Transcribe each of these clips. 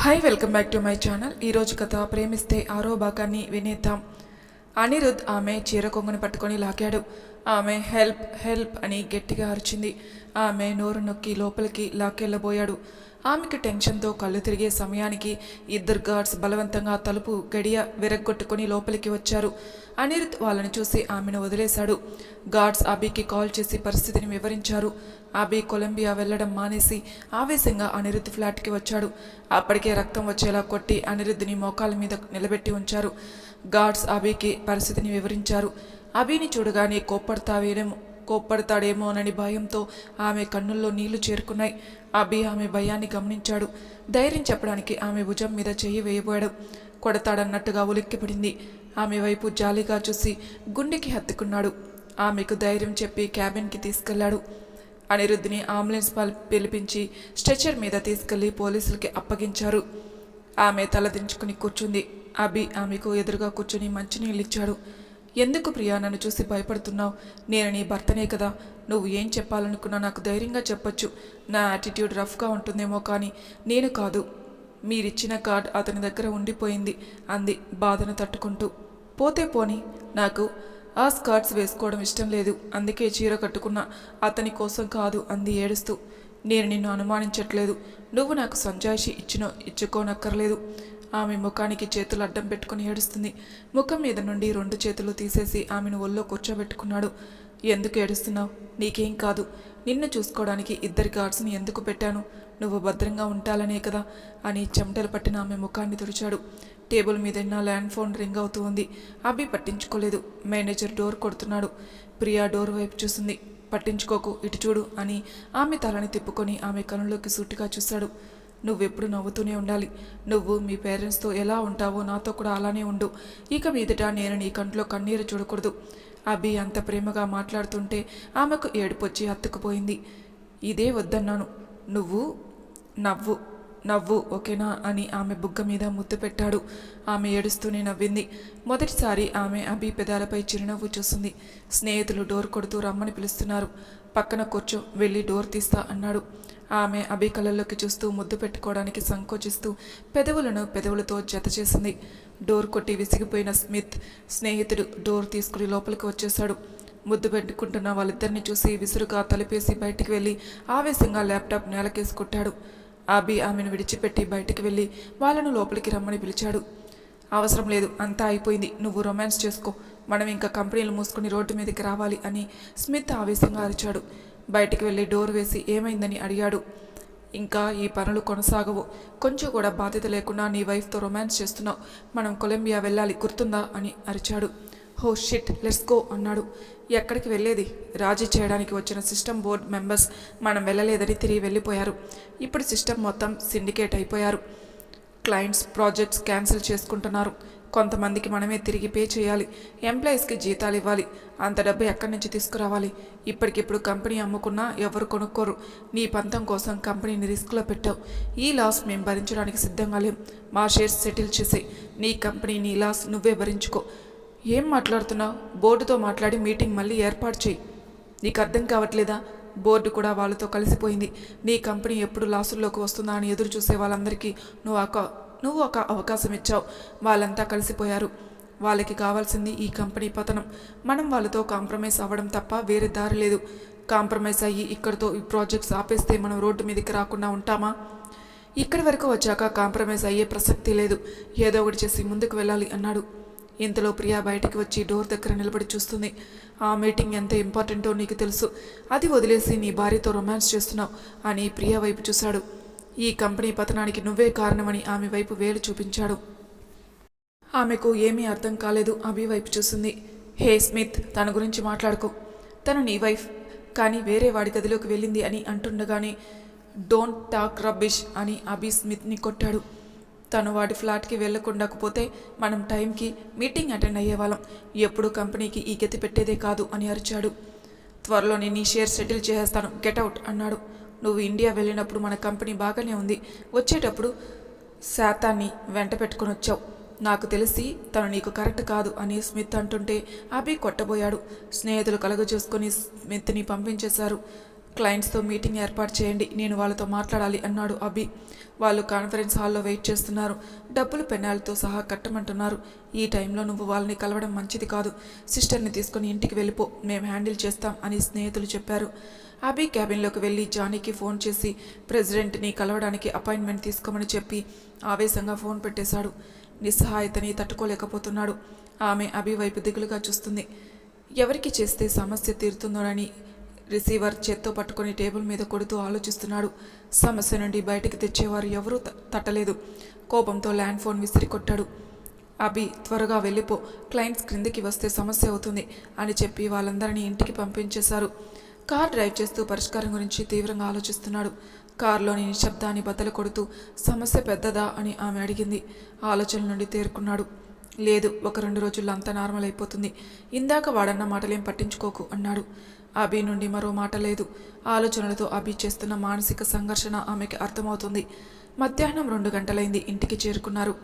Hi welcome back to my channel ఈరోజు కథ ప్రేమిస్తే ఆరో భాగాన్ని వినేద్దాం. అనిరుద్ ఆమె చీర కొంగుని పట్టుకొని లాగాడు. ఆమె హెల్ప్ హెల్ప్ అని గట్టిగా అరిచింది. ఆమె నోరు నొక్కి లోపలికి లాక్కెళ్ళబోయాడు. ఆమెకు టెన్షన్తో కళ్ళు తిరిగే సమయానికి ఇద్దరు గార్డ్స్ బలవంతంగా తలుపు గడియ విరగ్గొట్టుకొని లోపలికి వచ్చారు. అనిరుద్ వాళ్ళని చూసి ఆమెను వదిలేశాడు. గార్డ్స్ అబీకి కాల్ చేసి పరిస్థితిని వివరించారు. అబీ కొలంబియా వెళ్ళడం మానేసి ఆవేశంగా అనిరుద్ ఫ్లాట్కి వచ్చాడు. అప్పటికే రక్తం వచ్చేలా కొట్టి అనిరుద్ధిని మోకాల మీద నిలబెట్టి ఉంచారు. గార్డ్స్ అబీకి పరిస్థితిని వివరించారు. అబీని చూడగానే కోప్పడతావేనేమో కోప్పడతాడేమోనని భయంతో ఆమె కన్నుల్లో నీళ్ళు చేరుకున్నాయి. అభి ఆమె భయాన్ని గమనించాడు. ధైర్యం చెప్పడానికి ఆమె భుజం మీద చెయ్యి వేయబోయాడు. కొడతాడన్నట్టుగా ఉలిక్కిపడింది. ఆమె వైపు జాలిగా చూసి గుండెకి హత్తుకున్నాడు. ఆమెకు ధైర్యం చెప్పి క్యాబిన్కి తీసుకెళ్ళాడు. అనిరుద్ధిని అంబులెన్స్ పిలిపించి స్ట్రెచర్ మీద తీసుకెళ్ళి పోలీసులకి అప్పగించారు. ఆమె తలదించుకుని కూర్చుంది. అభి ఆమెకు ఎదురుగా కూర్చుని మంచినీళ్ళు ఇచ్చాడు ఎందుకు ప్రియా నన్ను చూసి భయపడుతున్నావు? నేను నీ భర్తనే కదా. నువ్వు ఏం చెప్పాలనుకున్నా నాకు ధైర్యంగా చెప్పొచ్చు. నా యాటిట్యూడ్ రఫ్గా ఉంటుందేమో కానీ నేను కాదు. మీరిచ్చిన కార్డ్ అతని దగ్గర ఉండిపోయింది అంది బాధను తట్టుకుంటూ. పోతే పోని నాకు ఆ స్కర్ట్స్ వేసుకోవడం ఇష్టం లేదు. అందుకే చీర కట్టుకున్నా అతని కోసం కాదు అంది ఏడుస్తూ. నేను నిన్ను అనుమానించట్లేదు. నువ్వు నాకు సంజాయిషి ఇచ్చినో ఇచ్చుకోనక్కర్లేదు. ఆమె ముఖానికి చేతులు అడ్డం పెట్టుకుని ఏడుస్తుంది. ముఖం మీద నుండి రెండు చేతులు తీసేసి ఆమెను ఒళ్ళో కూర్చోబెట్టుకున్నాడు. ఎందుకు ఏడుస్తున్నావు? నీకేం కాదు. నిన్ను చూసుకోవడానికి ఇద్దరి గార్డ్స్ని ఎందుకు పెట్టాను? నువ్వు భద్రంగా ఉండాలనే కదా అని చెమటలు పట్టిన ఆమె ముఖాన్ని తుడిచాడు. టేబుల్ మీద నా ల్యాండ్ ఫోన్ రింగ్ అవుతూ ఉంది. అభి పట్టించుకోలేదు. మేనేజర్ డోర్ కొడుతున్నాడు. ప్రియా డోర్ వైపు చూసింది. పట్టించుకోకు. ఇటు చూడు అని ఆమె తలని తిప్పుకొని ఆమె కనుల్లోకి సూటిగా చూశాడు. నువ్వెప్పుడు నవ్వుతూనే ఉండాలి. నువ్వు మీ పేరెంట్స్తో ఎలా ఉంటావో నాతో కూడా అలానే ఉండు. ఇక మీదట నేను నీ కంట్లో కన్నీరు చూడకూడదు. అభి అంత ప్రేమగా మాట్లాడుతుంటే ఆమెకు ఏడుపొచ్చి హత్తుకుపోయింది ఇదే వద్దన్నాను. నువ్వు నవ్వు నవ్వు ఓకేనా? అని ఆమె బుగ్గ మీద ముద్దు పెట్టాడు. ఆమె ఏడుస్తూనే నవ్వింది. మొదటిసారి ఆమె అభి పెదాలపై చిరునవ్వు చూసింది. స్నేహితులు డోర్ కొడుతూ రమ్మని పిలుస్తున్నారు. పక్కన కూర్చో వెళ్ళి డోర్ తీస్తా అన్నాడు. ఆమె అభి కళ్ళల్లోకి చూస్తూ ముద్దు పెట్టుకోవడానికి సంకోచిస్తూ పెదవులను పెదవులతో జత చేసింది. డోర్ కొట్టి విసిగిపోయిన స్మిత్ స్నేహితుడు డోర్ తీసుకుని లోపలికి వచ్చేశాడు. ముద్దు పెట్టుకుంటున్న వాళ్ళిద్దరిని చూసి విసురుగా తలపేసి బయటికి వెళ్ళి ఆవేశంగా ల్యాప్టాప్ నేలకేసి కొట్టాడు. అభి ఆమెను విడిచిపెట్టి బయటికి వెళ్ళి వాళ్ళను లోపలికి రమ్మని పిలిచాడు. అవసరం లేదు అంతా అయిపోయింది. నువ్వు రొమాన్స్ చేసుకో. మనం ఇంకా కంపెనీలు మూసుకుని రోడ్డు మీదకి రావాలి అని స్మిత్ ఆవేశంగా అరిచాడు. బయటికి వెళ్ళి డోర్ వేసి ఏమైందని అడిగాడు. ఇంకా ఈ పనులు కొనసాగవు. కొంచెం కూడా బాధ్యత లేకుండా నీ వైఫ్తో రొమాన్స్ చేస్తున్నావు. మనం కొలంబియా వెళ్ళాలి గుర్తుందా? అని అరిచాడు. హో షిట్ లెట్స్ గో అన్నాడు. ఎక్కడికి వెళ్ళేది? రాజీ చేయడానికి వచ్చిన సిస్టమ్ బోర్డ్ మెంబర్స్ మనం వెళ్ళలేదని తిరిగి వెళ్ళిపోయారు. ఇప్పుడు సిస్టమ్ మొత్తం సిండికేట్ అయిపోయారు. క్లయింట్స్ ప్రాజెక్ట్స్ క్యాన్సిల్ చేసుకుంటున్నారు. కొంతమందికి మనమే తిరిగి పే చేయాలి. ఎంప్లాయీస్కి జీతాలు ఇవ్వాలి. అంత డబ్బు ఎక్కడి నుంచి తీసుకురావాలి? ఇప్పటికిప్పుడు కంపెనీ అమ్ముకున్నా ఎవరు కొనుక్కోరు. నీ పంతం కోసం కంపెనీని రిస్క్లో పెట్టావు. ఈ లాస్ మేము భరించడానికి సిద్ధంగా లేం. మా షేర్స్ సెటిల్ చేసే నీ కంపెనీ నీ లాస్ నువ్వే భరించుకో. ఏం మాట్లాడుతున్నావు? బోర్డుతో మాట్లాడి మీటింగ్ మళ్ళీ ఏర్పాటు చేయి. నీకు అర్థం కావట్లేదా? బోర్డు కూడా వాళ్ళతో కలిసిపోయింది. నీ కంపెనీ ఎప్పుడు లాసుల్లోకి వస్తుందా అని ఎదురు చూసే వాళ్ళందరికీ నువ్వు ఆ నువ్వు ఒక అవకాశం ఇచ్చావు వాళ్ళంతా కలిసిపోయారు. వాళ్ళకి కావాల్సింది ఈ కంపెనీ పతనం. మనం వాళ్ళతో కాంప్రమైజ్ అవ్వడం తప్ప వేరే దారి లేదు. కాంప్రమైజ్ అయ్యి ఇక్కడితో ఈ ప్రాజెక్ట్స్ ఆపేస్తే మనం రోడ్డు మీదకి రాకుండా ఉంటామా? ఇక్కడి వరకు వచ్చాక కాంప్రమైజ్ అయ్యే ప్రసక్తి లేదు. ఏదో ఒకటి చేసి ముందుకు వెళ్ళాలి అన్నాడు. ఇంతలో ప్రియా బయటికి వచ్చి డోర్ దగ్గర నిలబడి చూస్తుంది. ఆ మీటింగ్ ఎంత ఇంపార్టెంటో నీకు తెలుసు. అది వదిలేసి నీ భార్యతో రొమాన్స్ చేస్తున్నావు అని ప్రియా వైపు చూశాడు. ఈ కంపెనీ పతనానికి నువ్వే కారణమని ఆమె వైపు వేలు చూపించాడు. ఆమెకు ఏమీ అర్థం కాలేదు. అభి వైపు చూసింది. హే స్మిత్ తన గురించి మాట్లాడుకో. తను నీ వైఫ్ కానీ వేరే వాడి గదిలోకి వెళ్ళింది అని అంటుండగానే డోంట్ టాక్ రబ్బిష్ అని అభి స్మిత్ని కొట్టాడు. తను వాడి ఫ్లాట్కి వెళ్ళకుండాకపోతే మనం టైంకి మీటింగ్ అటెండ్ అయ్యేవాళ్ళం. ఎప్పుడు కంపెనీకి ఈ గతి పెట్టేదే కాదు అని అరిచాడు. త్వరలోనే నీ షేర్ సెటిల్ చేసేస్తాను. గెట్ అవుట్ అన్నాడు. నువ్వు ఇండియా వెళ్ళినప్పుడు మన కంపెనీ బాగానే ఉంది. వచ్చేటప్పుడు శాతాన్ని వెంట పెట్టుకుని వచ్చావు. నాకు తెలిసి తను నీకు కరెక్ట్ కాదు అని స్మిత్ అంటుంటే అభి కొట్టబోయాడు. స్నేహితులు కలగజూసుకొని స్మిత్ని పంపించేశారు. క్లయింట్స్తో మీటింగ్ ఏర్పాటు చేయండి నేను వాళ్ళతో మాట్లాడాలి అన్నాడు అభి. వాళ్ళు కాన్ఫరెన్స్ హాల్లో వెయిట్ చేస్తున్నారు. డబ్బులు పెనాలతో సహా కట్టమంటున్నారు. ఈ టైంలో నువ్వు వాళ్ళని కలవడం మంచిది కాదు. సిస్టర్ని తీసుకుని ఇంటికి వెళ్ళిపో మేము హ్యాండిల్ చేస్తాం అని స్నేహితులు చెప్పారు. అభి క్యాబిన్లోకి వెళ్ళి జానీకి ఫోన్ చేసి ప్రెసిడెంట్ని కలవడానికి అపాయింట్మెంట్ తీసుకోమని చెప్పి ఆవేశంగా ఫోన్ పెట్టేశాడు. నిస్సహాయతని తట్టుకోలేకపోతున్నాడు. ఆమె అభి వైపు దిగులుగా చూస్తుంది. ఎవరికి చేస్తే సమస్య తీరుతుందోనని రిసీవర్ చేత్తో పట్టుకొని టేబుల్ మీద కొడుతూ ఆలోచిస్తున్నాడు. సమస్య నుండి బయటకు తెచ్చేవారు ఎవరూ త- తట్టలేదు. కోపంతో ల్యాండ్ ఫోన్ విసిరి కొట్టాడు. అభి త్వరగా వెళ్ళిపో. క్లయింట్స్ క్రిందికి వస్తే సమస్య అవుతుంది అని చెప్పి వాళ్ళందరినీ ఇంటికి పంపించేశారు. కార్ డ్రైవ్ చేస్తూ పరిష్కారం గురించి తీవ్రంగా ఆలోచిస్తున్నాడు. కారులోని నిశ్శబ్దాన్ని బద్దలు కొడుతూ సమస్య పెద్దదా? అని ఆమె అడిగింది. ఆలోచన నుండి తేరుకున్నాడు. లేదు ఒక రెండు రోజుల్లో అంతా నార్మల్ అయిపోతుంది. ఇందాక వాడన్న మాటలేం పట్టించుకోకు అన్నాడు. అభి నుండి మరో మాట లేదు. ఆలోచనలతో అభి చేస్తున్న మానసిక సంఘర్షణ ఆమెకి అర్థమవుతుంది. మధ్యాహ్నం రెండు గంటలైంది ఇంటికి చేరుకున్నారు.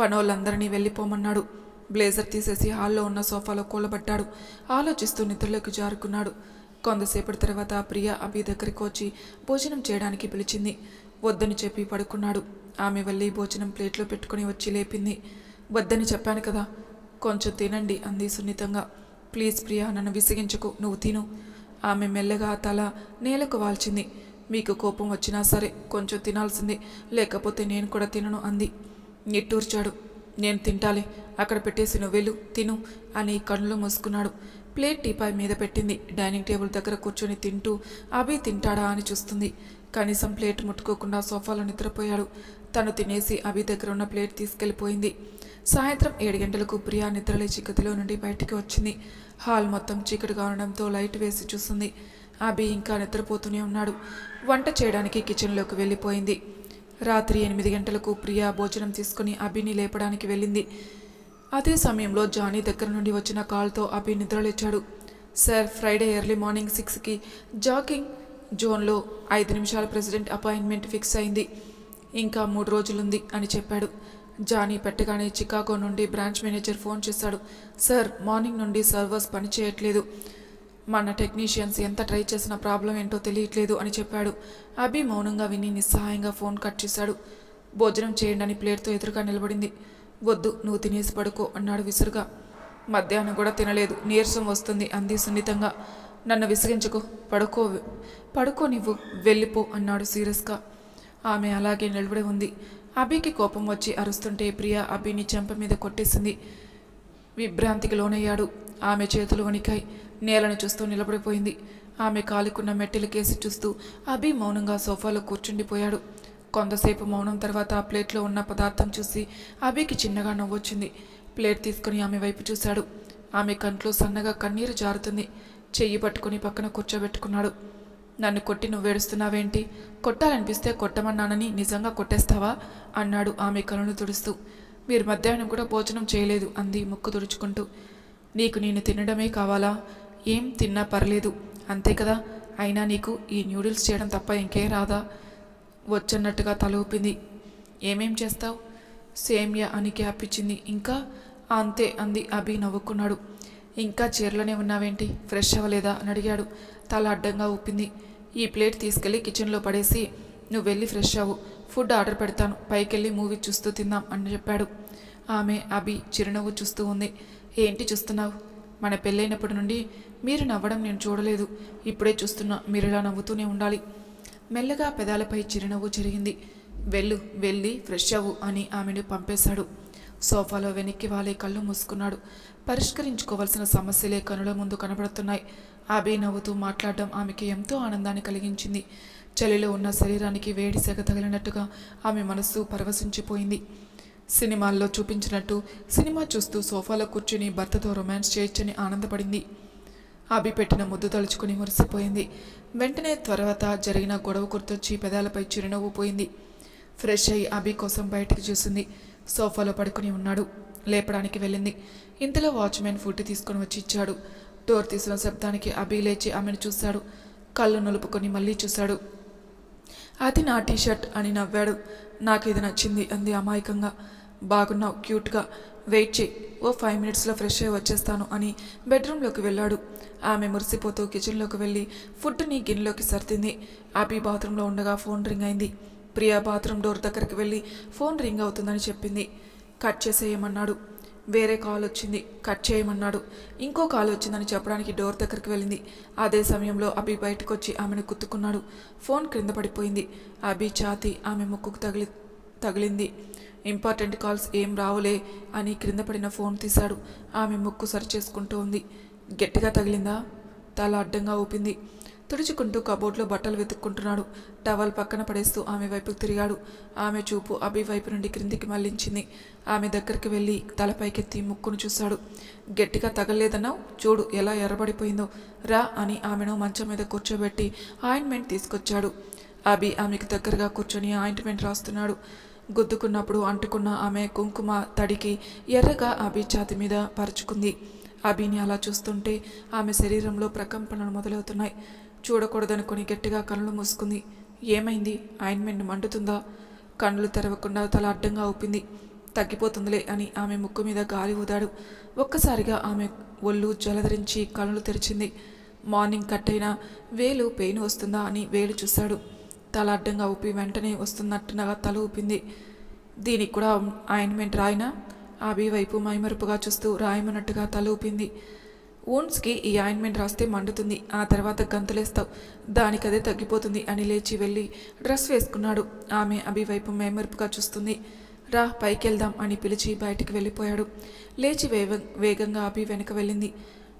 పనోళ్ళందరినీ వెళ్ళిపోమన్నాడు. బ్లేజర్ తీసేసి హాల్లో ఉన్న సోఫాలో కూలబడ్డాడు. ఆలోచిస్తూ నిద్రలోకి జారుకున్నాడు. కొంతసేపటి తర్వాత ప్రియ అభి దగ్గరికి వచ్చి భోజనం చేయడానికి పిలిచింది. వద్దని చెప్పి పడుకున్నాడు. ఆమె వెళ్ళి భోజనం ప్లేట్లో పెట్టుకుని వచ్చి లేపింది. వద్దని చెప్పాను కదా కొంచెం తినండి అంది సున్నితంగా. ప్లీజ్ ప్రియా నన్ను విసిగించకు నువ్వు తిను. ఆమె మెల్లగా తల నేలకు వాల్చింది. మీకు కోపం వచ్చినా సరే కొంచెం తినాల్సింది లేకపోతే నేను కూడా తినను అంది. నిట్టూర్చాడు. నేను తింటాలి అక్కడ పెట్టేసి నువ్వెళ్ళు తిను అని కళ్ళు మూసుకున్నాడు. ప్లేట్ టీపాయ్ మీద పెట్టింది. డైనింగ్ టేబుల్ దగ్గర కూర్చొని తింటూ అభి తింటాడా అని చూస్తుంది. కనీసం ప్లేట్ ముట్టుకోకుండా సోఫాలో నిద్రపోయాడు. తను తినేసి అభి దగ్గర ఉన్న ప్లేట్ తీసుకెళ్ళిపోయింది. సాయంత్రం ఏడు గంటలకు ప్రియా నిద్రలేచి గదిలో నుండి బయటికి వచ్చింది. హాల్ మొత్తం చీకటిగా ఉండడంతో లైట్ వేసి చూస్తుంది. అభి ఇంకా నిద్రపోతూనే ఉన్నాడు. వంట చేయడానికి కిచెన్లోకి వెళ్ళిపోయింది. రాత్రి ఎనిమిది గంటలకు ప్రియా భోజనం తీసుకుని అభిని లేపడానికి వెళ్ళింది. అదే సమయంలో జానీ దగ్గర నుండి వచ్చిన కాల్తో అభి నిద్రలేచాడు. సార్ ఫ్రైడే ఎర్లీ మార్నింగ్ సిక్స్కి జాకింగ్ జోన్లో ఐదు నిమిషాల ప్రెసిడెంట్ అపాయింట్మెంట్ ఫిక్స్ అయింది. ఇంకా మూడు రోజులుంది అని చెప్పాడు. జానీ పెట్టగానే చికాగో నుండి బ్రాంచ్ మేనేజర్ ఫోన్ చేశాడు. సార్ మార్నింగ్ నుండి సర్వర్స్ పనిచేయట్లేదు మన టెక్నీషియన్స్ ఎంత ట్రై చేసినా ప్రాబ్లం ఏంటో తెలియట్లేదు అని చెప్పాడు. అభి మౌనంగా విని నిస్సహాయంగా ఫోన్ కట్ చేశాడు. భోజనం చేయండి అని ప్లేట్తో ఎదురుగా నిలబడింది. వద్దు నువ్వు తినేసి పడుకో అన్నాడు విసురుగా. మధ్యాహ్నం కూడా తినలేదు. నీరసం వస్తుంది అంది సున్నితంగా. నన్ను విసిగించుకో పడుకో పడుకో నువ్వు వెళ్ళిపో అన్నాడు సీరియస్గా. ఆమె అలాగే నిలబడి ఉంది. అభికి కోపం వచ్చి అరుస్తుంటే ప్రియా అభిని చెంప మీద కొట్టేసింది. విభ్రాంతికి లోనయ్యాడు. ఆమె చేతులు వణికాయి. నేలను చూస్తూ నిలబడిపోయింది. ఆమె కాలుకున్న మెట్టెలు కేసి చూస్తూ అభి మౌనంగా సోఫాలో కూర్చుండిపోయాడు. కొంతసేపు మౌనం తర్వాత ఆ ప్లేట్లో ఉన్న పదార్థం చూసి అభికి చిన్నగా నవ్వొచ్చింది. ప్లేట్ తీసుకుని ఆమె వైపు చూశాడు. ఆమె కంట్లో సన్నగా కన్నీరు జారుతుంది. చెయ్యి పట్టుకుని పక్కన కూర్చోబెట్టుకున్నాడు. నన్ను కొట్టి నువ్వేడుస్తున్నావేంటి కొట్టాలనిపిస్తే కొట్టమన్నానని నిజంగా కొట్టేస్తావా? అన్నాడు ఆమె కనులు తుడుస్తూ. మీరు మధ్యాహ్నం కూడా భోజనం చేయలేదు అంది ముక్కు తుడుచుకుంటూ. నీకు నేను తినడమే కావాలా? ఏం తిన్నా పర్లేదు. అంతే కదా? అయినా నీకు ఈ న్యూడిల్స్ చేయడం తప్ప ఇంకేం రాదా? వచ్చన్నట్టుగా తల ఊపింది. ఏమేం చేస్తావు? సేమ్యా అని క్యాప్ ఇచ్చింది. ఇంకా? అంతే అంది. అభి నవ్వుకున్నాడు. ఇంకా చీరలోనే ఉన్నావేంటి? ఫ్రెష్ అవ్వలేదా? అని అడిగాడు. తల అడ్డంగా ఊపింది. ఈ ప్లేట్ తీసుకెళ్ళి కిచెన్లో పడేసి నువ్వు వెళ్ళి ఫ్రెష్ అవ్వు. ఫుడ్ ఆర్డర్ పెడతాను. పైకెళ్ళి మూవీ చూస్తూ తిందాం అని చెప్పాడు. ఆమె అభి చిరునవ్వు చూస్తూ ఉంది. ఏంటి చూస్తున్నావు? మన పెళ్ళైనప్పటి నుండి మీరు నవ్వడం నేను చూడలేదు. ఇప్పుడే చూస్తున్నా. మీరు ఇలా నవ్వుతూనే ఉండాలి. మెల్లగా పెదాలపై చిరునవ్వు చెరిగింది వెళ్ళు వెళ్ళి ఫ్రెష్ అవ్వు అని ఆమెను పంపేశాడు. సోఫాలో వెనక్కి వాలే కళ్ళు మూసుకున్నాడు. పరిష్కరించుకోవాల్సిన సమస్యలే కనుల ముందు కనబడుతున్నాయి. అభి నవ్వుతూ మాట్లాడడం ఆమెకి ఎంతో ఆనందాన్ని కలిగించింది. చలిలో ఉన్న శరీరానికి వేడి సెగ తగిలినట్టుగా ఆమె మనస్సు పరవశించిపోయింది. సినిమాల్లో చూపించినట్టు సినిమా చూస్తూ సోఫాలో కూర్చుని భర్తతో రొమాన్స్ చేయొచ్చని ఆనందపడింది. అభి పెట్టిన ముద్దు తలుచుకుని మురిసిపోయింది. వెంటనే తర్వాత జరిగిన గొడవ గుర్తొచ్చి పెదాలపై చిరునవ్వు పోయింది. ఫ్రెష్ అయి అభి కోసం బయటికి చూసింది. సోఫాలో పడుకుని ఉన్నాడు. లేపడానికి వెళ్ళింది. ఇంతలో వాచ్మెన్ ఫుడ్ తీసుకొని వచ్చి ఇచ్చాడు. డోర్ తీసిన శబ్దానికి అభి లేచి ఆమెను చూశాడు. కళ్ళు నులుపుకొని మళ్ళీ చూశాడు. అది నా టీషర్ట్ అని నవ్వాడు. నాకు ఇది నచ్చింది అంది అమాయకంగా. బాగున్నావు క్యూట్గా. వెయిట్ చేయి. ఓ ఫైవ్ మినిట్స్లో ఫ్రెష్ అయ్యి వచ్చేస్తాను అని బెడ్రూమ్లోకి వెళ్ళాడు. ఆమె మురిసిపోతూ కిచెన్లోకి వెళ్ళి ఫుడ్ని గిన్నెలోకి సర్దింది. అభి బాత్రూంలో ఉండగా ఫోన్ రింగ్ అయింది. ప్రియా బాత్రూమ్ డోర్ దగ్గరికి వెళ్ళి ఫోన్ రింగ్ అవుతుందని చెప్పింది. కట్ చేసేయమన్నాడు. వేరే కాల్ వచ్చింది. కట్ చేయమన్నాడు. ఇంకో కాల్ వచ్చిందని చెప్పడానికి డోర్ దగ్గరికి వెళ్ళింది. అదే సమయంలో అభి బయటకు వచ్చి ఆమెను కుత్తుకున్నాడు ఫోన్ క్రింద పడిపోయింది. అభి ఛాతి ఆమె ముక్కుకు తగిలి తగిలింది. ఇంపార్టెంట్ కాల్స్ ఏం రావులే అని క్రింద పడిన ఫోన్ తీశాడు. ఆమె ముక్కు సరిచేసుకుంటూ ఉంది. గట్టిగా తగిలిందా? తల అడ్డంగా ఊపింది. తుడుచుకుంటూ కబోర్డ్లో బట్టలు వెతుక్కుంటున్నాడు. టవల్ పక్కన పడేస్తూ ఆమె వైపుకు తిరిగాడు. ఆమె చూపు అభి వైపు నుండి క్రిందికి మళ్ళించింది. ఆమె దగ్గరికి వెళ్ళి తల పైకెత్తి ముక్కును చూశాడు. గట్టిగా తగలేదన్నావు? చూడు ఎలా ఎర్రబడిపోయిందో. రా అని ఆమెను మంచం మీద కూర్చోబెట్టి ఆయింట్మెంట్ తీసుకొచ్చాడు. అభి ఆమెకు దగ్గరగా కూర్చొని ఆయింట్మెంట్ రాస్తున్నాడు. గుద్దుకున్నప్పుడు అంటుకున్న ఆమె కుంకుమ తడికి ఎర్రగా అభి ఛాతి మీద పరుచుకుంది. అభిని అలా చూస్తుంటే ఆమె శరీరంలో ప్రకంపనలు మొదలవుతున్నాయి. చూడకూడదనుకుని గట్టిగా కళ్ళు మూసుకుంది. ఏమైంది? ఆయింట్మెంట్ మండుతుందా? కళ్ళు తెరవకుండా తల అడ్డంగా ఊపింది. తగ్గిపోతుందిలే అని ఆమె ముక్కు మీద గాలి ఊదాడు. ఒక్కసారిగా ఆమె ఒళ్ళు జలధరించి కళ్ళు తెరిచింది. మార్నింగ్ కట్ అయినా వేలు పెయిన్ వస్తుందా అని వేలు చూశాడు. తల అడ్డంగా ఊపి వెంటనే వస్తున్నట్టుగా తల ఊపింది. దీనికి కూడా ఆయింట్మెంట్ రాయినా? అభి వైపు మైమరుపుగా చూస్తూ రాయమన్నట్టుగా తల ఊపింది. ఓన్స్కి ఈ ఆయింట్మెంట్ రాస్తే మండుతుంది. ఆ తర్వాత గంతులేస్తావు. దానికదే తగ్గిపోతుంది అని లేచి వెళ్ళి డ్రెస్ వేసుకున్నాడు. ఆమె అభి వైపు మైమరుపుగా చూస్తుంది. రా పైకి వెళ్దాం అని పిలిచి బయటికి వెళ్ళిపోయాడు. లేచి వేగ వేగంగా అభి వెనక వెళ్ళింది.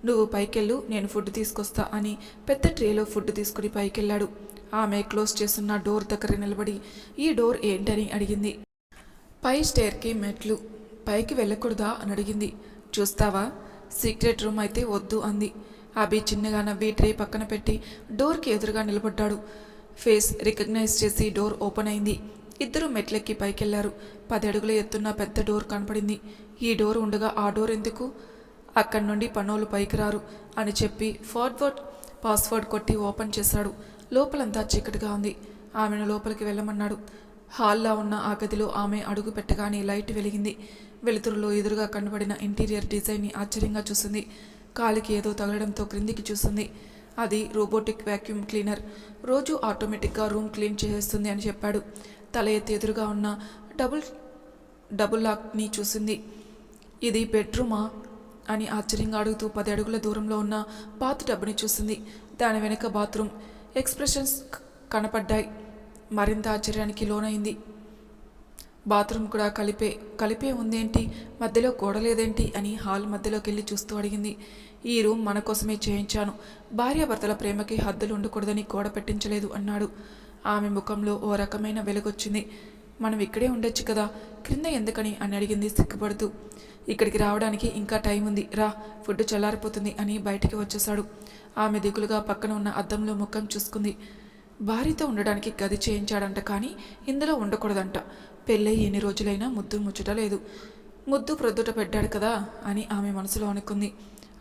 నువ్వు పైకెళ్ళు నేను ఫుడ్ తీసుకొస్తా అని పెద్ద ట్రేలో ఫుడ్ తీసుకుని పైకెళ్ళాడు. ఆమె క్లోజ్ చేస్తున్న డోర్ దగ్గర నిలబడి ఈ డోర్ ఏంటని అడిగింది. పై స్టేర్కి మెట్లు పైకి వెళ్ళకూడదా? అని అడిగింది. చూస్తావా? సీక్రెట్ రూమ్ అయితే వద్దు అంది. అభి చిన్నగా నవ్వి ట్రే పక్కన పెట్టి డోర్కి ఎదురుగా నిలబడ్డాడు. ఫేస్ రికగ్నైజ్ చేసి డోర్ ఓపెన్ అయింది. ఇద్దరు మెట్లెక్కి పైకెళ్ళారు. పది అడుగుల ఎత్తున్న పెద్ద డోర్ కనపడింది. ఈ డోర్ ఉండగా ఆ డోర్ ఎందుకు? అక్కడి నుండి పనోళ్ళు పైకి రారు అని చెప్పి ఫార్వర్డ్ పాస్వర్డ్ కొట్టి ఓపెన్ చేశాడు. లోపలంతా చీకటిగా ఉంది. ఆమెను లోపలికి వెళ్ళమన్నాడు. హాల్లో ఉన్న ఆ గదిలో ఆమె అడుగు పెట్టగానే లైట్ వెలిగింది. వెలుతురులో ఎదురుగా కనబడిన ఇంటీరియర్ డిజైన్ని ఆశ్చర్యంగా చూసింది. కాలికి ఏదో తగలడంతో క్రిందికి చూసింది. అది రోబోటిక్ వ్యాక్యూమ్ క్లీనర్. రోజు ఆటోమేటిక్గా రూమ్ క్లీన్ చేసేస్తుంది అని చెప్పాడు. తల ఎత్తి ఎదురుగా ఉన్న డబుల్ డబుల్ లాక్ని చూసింది. ఇది బెడ్రూమా? అని ఆశ్చర్యంగా అడుగుతూ పది అడుగుల దూరంలో ఉన్న బాత్ టబ్ని చూసింది. దాని వెనుక బాత్రూమ్. ఎక్స్ప్రెషన్స్ కనపడ్డాయి. మరింత ఆశ్చర్యానికి లోనైంది. బాత్రూమ్ కూడా కలిపే కలిపే ఉందేంటి? మధ్యలో గోడ లేదేంటి? అని హాల్ మధ్యలోకి వెళ్ళి చూస్తూ అడిగింది. ఈ రూమ్ మన కోసమే చేయించాను. భార్యాభర్తల ప్రేమకి హద్దులు ఉండకూడదని గోడ పెట్టించలేదు అన్నాడు. ఆమె ముఖంలో ఓ రకమైన వెలుగొచ్చింది. మనం ఇక్కడే ఉండొచ్చు కదా? క్రింద ఎందుకని? అని అడిగింది సిగ్గుపడుతూ. ఇక్కడికి రావడానికి ఇంకా టైం ఉంది. రా ఫుడ్ చల్లారిపోతుంది అని బయటికి వచ్చేశాడు. ఆమె దిగులుగా పక్కన ఉన్న అద్దంలో ముఖం చూసుకుంది. భార్యతో ఉండడానికి గది చేయించాడంట కానీ ఇందులో ఉండకూడదంట. పెళ్ళై ఎన్ని రోజులైనా ముద్దు ముచ్చట లేదు. ముద్దు ప్రొద్దుట పెట్టాడు కదా అని ఆమె మనసులో అనుకుంది.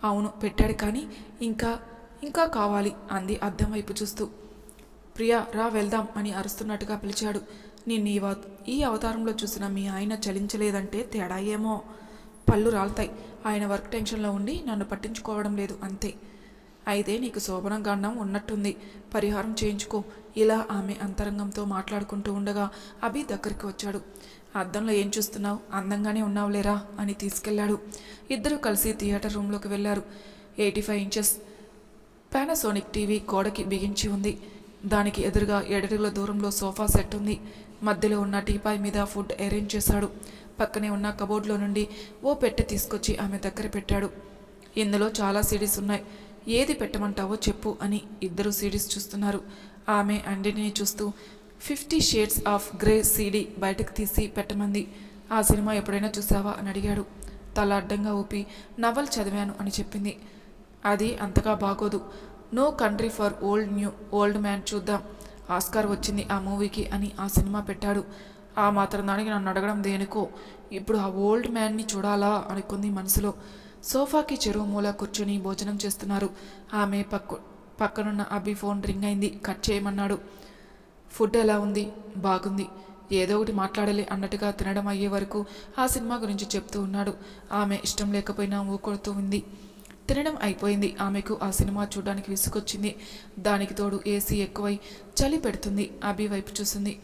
అవును పెట్టాడు కానీ ఇంకా ఇంకా కావాలి అంది అద్దం వైపు చూస్తూ. ప్రియా రా వెళ్దాం అని అరుస్తున్నట్టుగా పిలిచాడు. నిన్ను ఈ వ- ఈ అవతారంలో చూసిన మీ ఆయన చలించలేదంటే తేడా ఏమో. పళ్ళు రాలుతాయి. ఆయన వర్క్ టెన్షన్లో ఉండి నన్ను పట్టించుకోవడం లేదు అంతే. అయితే నీకు శోభనం ఉన్నట్టుంది. పరిహారం చేయించుకో. ఇలా ఆమె అంతరంగంతో మాట్లాడుకుంటూ ఉండగా అభి దగ్గరికి వచ్చాడు. అద్దంలో ఏం చూస్తున్నావు? అందంగానే ఉన్నావులేరా? అని తీసుకెళ్ళాడు ఇద్దరు కలిసి థియేటర్ రూమ్లోకి వెళ్ళారు. Eighty five inches Panasonic TV గోడకి బిగించి ఉంది. దానికి ఎదురుగా ఏడడుగుల దూరంలో సోఫా సెట్ ఉంది. మధ్యలో ఉన్న టీపాయ్ మీద ఫుడ్ అరేంజ్ చేశాడు. పక్కనే ఉన్న కబోర్డ్లో నుండి ఓ పెట్టె తీసుకొచ్చి ఆమె దగ్గర పెట్టాడు. ఇందులో చాలా సిడీస్ ఉన్నాయి. ఏది పెట్టమంటావో చెప్పు అని ఇద్దరు సీడీస్ చూస్తున్నారు. ఆమె అండిని చూస్తూ fifty shades of grey CD బయటకు తీసి పెట్టమంది. ఆ సినిమా ఎప్పుడైనా చూసావా? అని అడిగాడు. తల అడ్డంగా ఊపి నవల్ చదివాను అని చెప్పింది. అది అంతగా బాగోదు. No country for old new old man చూద్దాం. ఆస్కార్ వచ్చింది ఆ మూవీకి అని ఆ సినిమా పెట్టాడు. ఆ మాత్రం దానికి నన్ను అడగడం దేనికో? ఇప్పుడు ఆ ఓల్డ్ మ్యాన్ని చూడాలా? అనుకుంది మనసులో. సోఫాకి చెరువు మూల కూర్చొని భోజనం చేస్తున్నారు. ఆమె పక్కు పక్కనున్న అభి ఫోన్ రింగ్ అయింది. కట్ చేయమన్నాడు. ఫుడ్ ఎలా ఉంది? బాగుంది. ఏదో ఒకటి మాట్లాడాలి అన్నట్టుగా తినడం అయ్యే వరకు ఆ సినిమా గురించి చెప్తూ ఉన్నాడు. ఆమె ఇష్టం లేకపోయినా ఊకొడుతూ ఉంది. తినడం అయిపోయింది. ఆమెకు ఆ సినిమా చూడడానికి విసుగొచ్చింది. దానికి తోడు ఏసీ ఎక్కువై చలి పెడుతుంది. అభి వైపు చూసింది.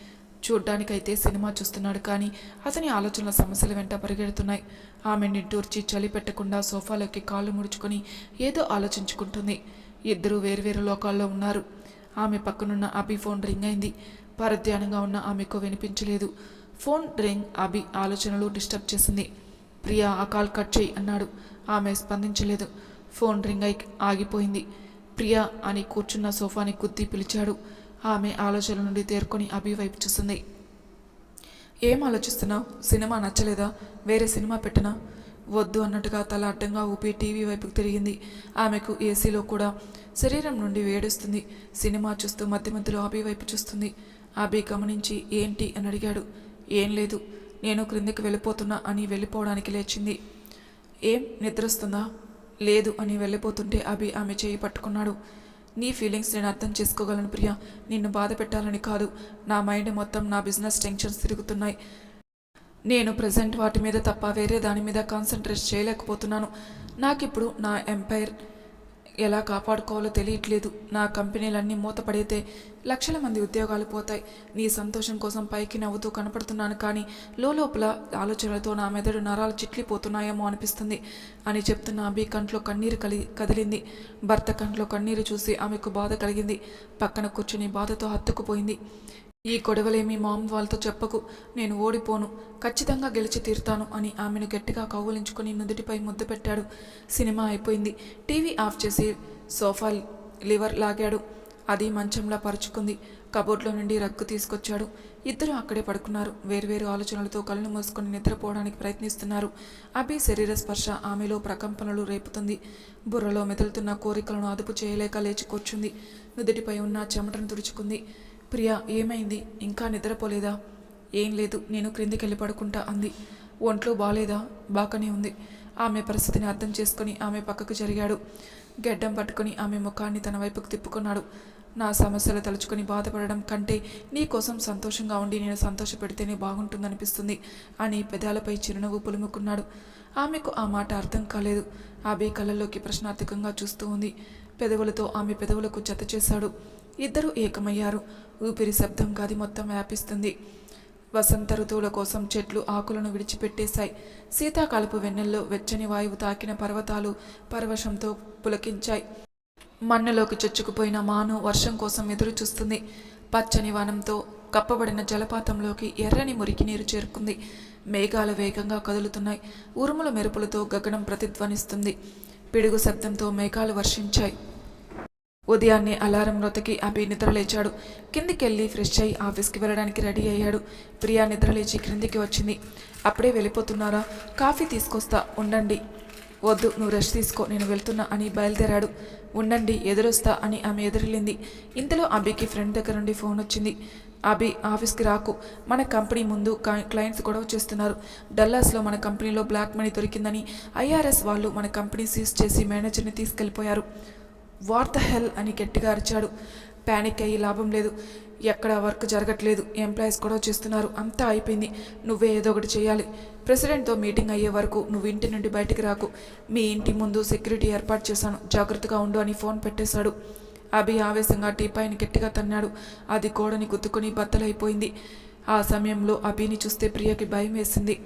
చూడ్డానికైతే సినిమా చూస్తున్నాడు కానీ అతని ఆలోచనల సమస్యల వెంట పరిగెడుతున్నాయి. ఆమె నిట్టూర్చి చలి పెట్టకుండా సోఫాలోకి కాళ్ళు ముడుచుకొని ఏదో ఆలోచించుకుంటుంది. ఇద్దరు వేర్వేరు లోకాల్లో ఉన్నారు. ఆమె పక్కనున్న అభి ఫోన్ రింగ్ అయింది. పరధ్యానంగా ఉన్న ఆమెకు వినిపించలేదు. ఫోన్ రింగ్ అభి ఆలోచనలు డిస్టర్బ్ చేసింది. ప్రియా ఆ కాల్ కట్ చేయి అన్నాడు. ఆమె స్పందించలేదు. ఫోన్ రింగ్ అయి ఆగిపోయింది. ప్రియా అని కూర్చున్న సోఫాని గుద్ది పిలిచాడు. ఆమె ఆలోచన నుండి తేరుకొని అభి వైపు చూస్తుంది ఏం ఆలోచిస్తున్నావు? సినిమా నచ్చలేదా? వేరే సినిమా పెట్టనా? వద్దు అన్నట్టుగా తల అడ్డంగా ఊపి టీవీ వైపుకు తిరిగింది. ఆమెకు ఏసీలో కూడా శరీరం నుండి వేడొస్తుంది. సినిమా చూస్తూ మధ్య మధ్యలో అభి వైపు చూస్తుంది. అభి గమనించి ఏంటి అని అడిగాడు. ఏం లేదు. నేను క్రిందికి వెళ్ళిపోతున్నా అని వెళ్ళిపోవడానికి లేచింది. ఏం? నిద్రొస్తుందా? లేదు అని వెళ్ళిపోతుంటే అభి ఆమె చేయి పట్టుకున్నాడు. నీ ఫీలింగ్స్ నేను అర్థం చేసుకోగలను ప్రియా. నిన్ను బాధ పెట్టాలని కాదు. నా మైండ్ మొత్తం నా బిజినెస్ టెన్షన్స్ తిరుగుతున్నాయి. నేను ప్రజెంట్ వాటి మీద తప్ప వేరే దాని మీద కాన్సన్ట్రేట్ చేయలేకపోతున్నాను. నాకిప్పుడు నా ఎంపైర్ ఎలా కాపాడుకోవాలో తెలియట్లేదు. నా కంపెనీలన్నీ మూతపడితే లక్షల మంది ఉద్యోగాలు పోతాయి. నీ సంతోషం కోసం పైకి నవ్వుతూ కనపడుతున్నాను కానీ లోపల ఆలోచనలతో నా మెదడు నరాలు చిట్లిపోతున్నాయేమో అనిపిస్తుంది అని చెప్తున్న అభి కంట్లో కన్నీరు కలి కదిలింది. భర్త కంట్లో కన్నీరు చూసి ఆమెకు బాధ కలిగింది. పక్కన కూర్చుని బాధతో హత్తుకుపోయింది. ఈ గొడవలేమి మామ్ వాళ్ళతో చెప్పకు. నేను ఓడిపోను. ఖచ్చితంగా గెలిచి తీరుతాను అని ఆమెను గట్టిగా కౌగులించుకుని నుదుటిపై ముద్దు పెట్టాడు. సినిమా అయిపోయింది. టీవీ ఆఫ్ చేసి సోఫా లివర్ లాగాడు. అది మంచంలా పరుచుకుంది. కబోర్డ్లో నుండి రగ్గు తీసుకొచ్చాడు. ఇద్దరు అక్కడే పడుకున్నారు. వేర్వేరు ఆలోచనలతో కళ్ళు మూసుకొని నిద్రపోవడానికి ప్రయత్నిస్తున్నారు. అభి శరీర స్పర్శ ఆమెలో ప్రకంపనలు రేపుతుంది. బుర్రలో మెదులుతున్న కోరికలను అదుపు చేయలేక లేచి కూర్చుంది. నుదుటిపై ఉన్న చెమటను తుడుచుకుంది. ప్రియా ఏమైంది? ఇంకా నిద్రపోలేదా? ఏం లేదు నేను క్రిందికి వెళ్ళి పడుకుంటా అంది. ఒంట్లో బాగాలేదా బాగానే ఉంది. ఆమె పరిస్థితిని అర్థం చేసుకుని ఆమె పక్కకు జరిగాడు. గెడ్డం పట్టుకుని ఆమె ముఖాన్ని తన వైపుకు తిప్పుకున్నాడు. నా సమస్యలు తలుచుకొని బాధపడడం కంటే నీ కోసం సంతోషంగా ఉండి నేను సంతోషపెడితేనే బాగుంటుందనిపిస్తుంది అని పెదాలపై చిరునవ్వు పులుముకున్నాడు. ఆమెకు ఆ మాట అర్థం కాలేదు. ఆమె కళ్ళల్లోకి ప్రశ్నార్థకంగా చూస్తూ ఉంది. పెదవులతో ఆమె పెదవులకు జత చేశాడు. ఇద్దరూ ఏకమయ్యారు. ఊపిరి శబ్దం గది మొత్తం వ్యాపిస్తుంది. వసంత ఋతువుల కోసం చెట్లు ఆకులను విడిచిపెట్టేశాయి. శీతాకాలపు వెన్నెల్లో వెచ్చని వాయువు తాకిన పర్వతాలు పరవశంతో పులకించాయి. మన్నులోకి చొచ్చుకుపోయిన మాను వర్షం కోసం ఎదురు చూస్తుంది పచ్చని వనంతో కప్పబడిన జలపాతంలోకి ఎర్రని మురికి నీరు చేరుకుంది. మేఘాలు వేగంగా కదులుతున్నాయి. ఉరుముల మెరుపులతో గగనం ప్రతిధ్వనిస్తుంది. పిడుగు శబ్దంతో మేఘాలు వర్షించాయి. ఉదయాన్నే అలారం రొతకి అభి నిద్రలేచాడు. కిందికెళ్ళి ఫ్రెష్ అయ్యి ఆఫీస్కి వెళ్ళడానికి రెడీ అయ్యాడు. ప్రియా నిద్రలేచి క్రిందికి వచ్చింది. అప్పుడే వెళ్ళిపోతున్నారా? కాఫీ తీసుకొస్తా ఉండండి. వద్దు నువ్వు రెస్ట్ తీసుకో నేను వెళ్తున్నా అని బయలుదేరాడు. ఉండండి ఎదురొస్తా అని ఆమె ఎదురెళ్ళింది. ఇంతలో అభికి ఫ్రెండ్ దగ్గర నుండి ఫోన్ వచ్చింది. అభి ఆఫీస్కి రాకు. మన కంపెనీ ముందు క్లయింట్స్ గొడవ చేస్తున్నారు. డల్లాస్లో మన కంపెనీలో బ్లాక్ మనీ దొరికిందని ఐఆర్ఎస్ వాళ్ళు మన కంపెనీ సీజ్ చేసి మేనేజర్ని తీసుకెళ్ళిపోయారు. వార్త హెల్ అని గట్టిగా అరిచాడు. ప్యానిక్ అయ్యి లాభం లేదు. ఎక్కడ వర్క్ జరగట్లేదు. ఎంప్లాయీస్ కూడా చేస్తున్నారు. అంతా అయిపోయింది. నువ్వే ఏదో ఒకటి చేయాలి. ప్రెసిడెంట్తో మీటింగ్ అయ్యే వరకు నువ్వు ఇంటి నుండి బయటికి రాకు. మీ ఇంటి ముందు సెక్యూరిటీ ఏర్పాటు చేశాను. జాగ్రత్తగా ఉండు అని ఫోన్ పెట్టేశాడు. అభి ఆవేశంగా టీపాయిని గట్టిగా తన్నాడు. అది గోడని గుద్దుకొని బద్దలైపోయింది. ఆ సమయంలో అభిని చూస్తే ప్రియకి భయం వేసింది.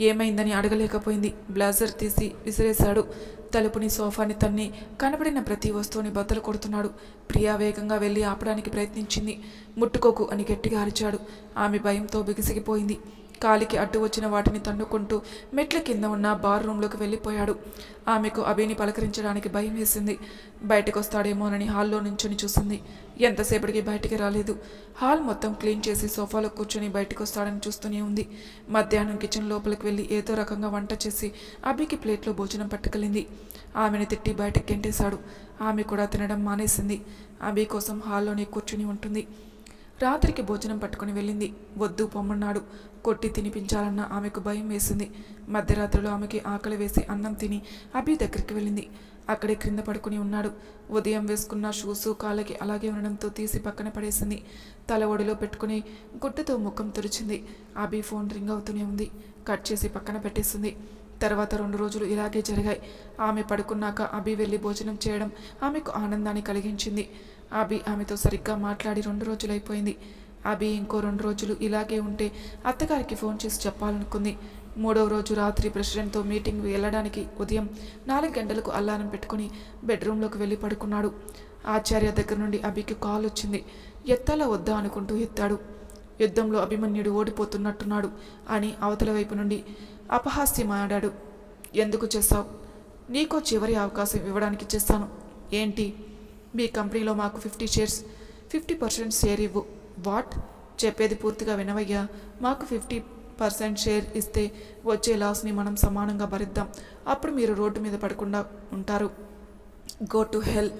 ఏమైందని అడగలేకపోయింది. బ్లాజర్ తీసి విసిరేశాడు. తలుపుని సోఫాని తన్ని కనబడిన ప్రతి వస్తువుని బద్దలు కొడుతున్నాడు. ప్రియా వేగంగా వెళ్ళి ఆపడానికి ప్రయత్నించింది. ముట్టుకోకు అని గట్టిగా అరిచాడు. ఆమె భయంతో బిగిసిగిపోయింది. కాలికి అడ్డు వచ్చిన వాటిని తన్నుకుంటూ మెట్ల కింద ఉన్న బార్ రూమ్లోకి వెళ్ళిపోయాడు. ఆమెకు అభిని పలకరించడానికి భయం వేసింది. బయటకు వస్తాడేమోనని హాల్లో నుంచొని చూసింది. ఎంతసేపటికి బయటికి రాలేదు. హాల్ మొత్తం క్లీన్ చేసి సోఫాలో కూర్చొని బయటకు వస్తాడని చూస్తూనే ఉంది. మధ్యాహ్నం కిచెన్ లోపలికి వెళ్ళి ఏదో రకంగా వంట చేసి అభికి ప్లేట్లో భోజనం పట్టుకెళ్ళింది. ఆమెను తిట్టి బయటకు గెంటేశాడు. ఆమె కూడా తినడం మానేసింది. అభి కోసం హాల్లోనే కూర్చుని ఉంటుంది. రాత్రికి భోజనం పట్టుకుని వెళ్ళింది. వద్దు పొమ్మన్నాడు. కొట్టి తినిపించాలన్న ఆమెకు భయం వేసింది. మధ్యరాత్రిలో ఆమెకి ఆకలి వేసి అన్నం తిని అభి దగ్గరికి వెళ్ళింది. అక్కడే క్రింద పడుకుని ఉన్నాడు. ఉదయం వేసుకున్న షూసు కాళ్ళకి అలాగే ఉండడంతో తీసి పక్కన పడేసింది. తల ఒడిలో పెట్టుకుని గుడ్డతో ముఖం తుడిచింది. అభి ఫోన్ రింగ్ అవుతూనే ఉంది. కట్ చేసి పక్కన పెట్టేసింది. తర్వాత రెండు రోజులు ఇలాగే జరిగాయి. ఆమె పడుకున్నాక అభి వెళ్ళి భోజనం చేయడం ఆమెకు ఆనందాన్ని కలిగించింది. అభి ఆమెతో సరిగ్గా మాట్లాడి రెండు రోజులైపోయింది. అభి ఇంకో రెండు రోజులు ఇలాగే ఉంటే అత్తగారికి ఫోన్ చేసి చెప్పాలనుకుంది. మూడవ రోజు రాత్రి ప్రెసిడెంట్తో మీటింగ్ వెళ్ళడానికి ఉదయం నాలుగు గంటలకు అల్లారం పెట్టుకుని బెడ్రూమ్లోకి వెళ్ళి పడుకున్నాడు. ఆచార్య దగ్గర నుండి అభికి కాల్ వచ్చింది. ఎత్తాలా వద్దా అనుకుంటూ ఎత్తాడు. యుద్ధంలో అభిమన్యుడు ఓడిపోతున్నట్టున్నాడు అని అవతల వైపు నుండి అపహాస్యమాడాడు ఎందుకు చేస్తావు నీకో చివరి అవకాశం ఇవ్వడానికి చేస్తాను. ఏంటి? మీ కంపెనీలో మాకు fifty shares fifty percent share ఇవ్వు. వాట్? చెప్పేది పూర్తిగా వినవయ్యా. మాకు ఫిఫ్టీ పర్సెంట్ షేర్ ఇస్తే వచ్చే లాస్ని మనం సమానంగా భరిద్దాం. అప్పుడు మీరు రోడ్డు మీద పడకుండా ఉంటారు. Go to hell.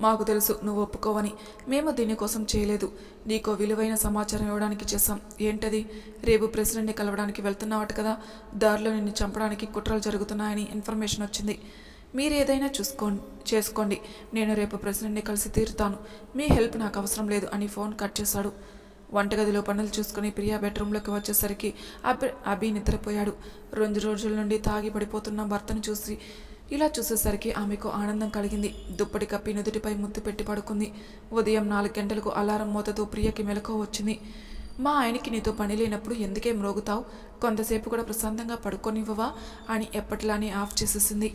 మాకు తెలుసు నువ్వు ఒప్పుకోవని. మేము దీనికోసం చేయలేదు. నీకో విలువైన సమాచారం ఇవ్వడానికి చేశాం. ఏంటది? రేపు ప్రెసిడెంట్ని కలవడానికి వెళ్తున్నావట కదా? దారిలో నిన్ను చంపడానికి కుట్రలు జరుగుతున్నాయని ఇన్ఫర్మేషన్ వచ్చింది. మీరు ఏదైనా చూసుకోండి. చేసుకోండి నేను రేపు ప్రెసిడెంట్ని కలిసి తీరుతాను. మీ హెల్ప్ నాకు అవసరం లేదు అని ఫోన్ కట్ చేశాడు. వంటగదిలో పనులు చూసుకుని ప్రియా బెడ్రూమ్లోకి వచ్చేసరికి అభి అభి నిద్రపోయాడు. రెండు రోజుల నుండి తాగి పడిపోతున్న భర్తను చూసి ఇలా చూసేసరికి ఆమెకు ఆనందం కలిగింది. దుప్పటి కప్పి నుదుటిపై ముద్దు పెట్టి పడుకుంది. ఉదయం నాలుగు గంటలకు అలారం మోతతో ప్రియకి మెలకువ వచ్చింది. మా ఆయనకి నీతో పని లేనప్పుడు ఎందుకే మ్రోగుతావు? కొంతసేపు కూడా ప్రశాంతంగా పడుకోనివ్వవా? అని ఎప్పటిలానే ఆఫ్ చేసేసింది.